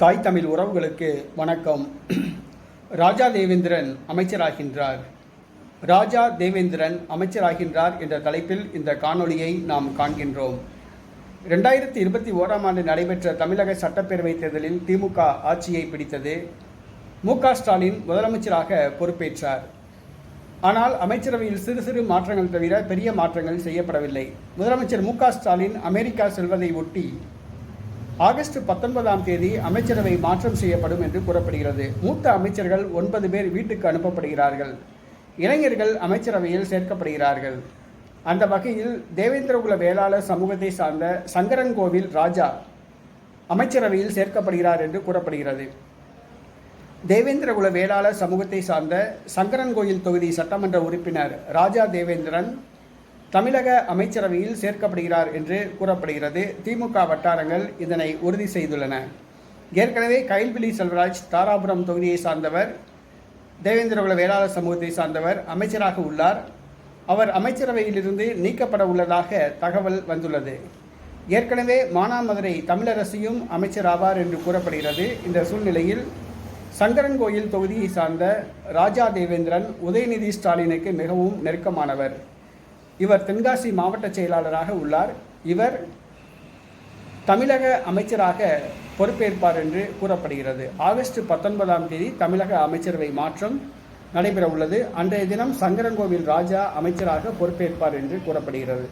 தாய் தமிழ் உறவுகளுக்கு வணக்கம். ராஜா தேவேந்திரன் அமைச்சராகின்றார். ராஜா தேவேந்திரன் அமைச்சராகின்றார் என்ற தலைப்பில் இந்த காணொளியை நாம் காண்கின்றோம். ரெண்டாயிரத்தி இருபத்தி ஓராம் ஆண்டு நடைபெற்ற தமிழக சட்டப்பேரவைத் தேர்தலில் திமுக ஆட்சியை பிடித்தது மு ஸ்டாலின் முதலமைச்சராக பொறுப்பேற்றார். ஆனால் அமைச்சரவையில் சிறு சிறு மாற்றங்கள் தவிர பெரிய மாற்றங்கள் செய்யப்படவில்லை. முதலமைச்சர் மு ஸ்டாலின் அமெரிக்கா செல்வதை ஒட்டி ஆகஸ்ட் பத்தொன்பதாம் தேதி அமைச்சரவை மாற்றம் செய்யப்படும் என்று கூறப்படுகிறது. மூத்த அமைச்சர்கள் ஒன்பது பேர் வீட்டுக்கு அனுப்பப்படுகிறார்கள். இளைஞர்கள் அமைச்சரவையில் சேர்க்கப்படுகிறார்கள். அந்த வகையில் தேவேந்திரகுல வேளாளர் சமூகத்தை சார்ந்த சங்கரங்கோவில் ராஜா அமைச்சரவையில் சேர்க்கப்படுகிறார் என்று கூறப்படுகிறது. தேவேந்திரகுல வேளாளர் சமூகத்தை சார்ந்த சங்கரன்கோயில் தொகுதி சட்டமன்ற உறுப்பினர் ராஜா தேவேந்திரன் தமிழக அமைச்சரவையில் சேர்க்கப்படுகிறார் என்று கூறப்படுகிறது. திமுக வட்டாரங்கள் இதனை உறுதி செய்துள்ளன. ஏற்கனவே கைல்விழி செல்வராஜ் தாராபுரம் தொகுதியை சார்ந்தவர் தேவேந்திரகுல வேளாளர் சமூகத்தை சார்ந்தவர் அமைச்சராக உள்ளார். அவர் அமைச்சரவையிலிருந்து நீக்கப்பட உள்ளதாக தகவல் வந்துள்ளது. ஏற்கனவே மானாமதுரை தமிழரசியும் அமைச்சராவார் என்று கூறப்படுகிறது. இந்த சூழ்நிலையில் சங்கரன்கோயில் தொகுதியை சார்ந்த ராஜா தேவேந்திரன் உதயநிதி ஸ்டாலினுக்கு மிகவும் நெருக்கமானவர். இவர் தென்காசி மாவட்ட செயலாளராக உள்ளார். இவர் தமிழக அமைச்சராக பொறுப்பேற்பார் என்று கூறப்படுகிறது. ஆகஸ்ட் பத்தொன்பதாம் தேதி தமிழக அமைச்சரவை மாற்றம் நடைபெற உள்ளது அன்றைய தினம் சங்கரன்கோவில் ராஜா அமைச்சராக பொறுப்பேற்பார் என்று கூறப்படுகிறது.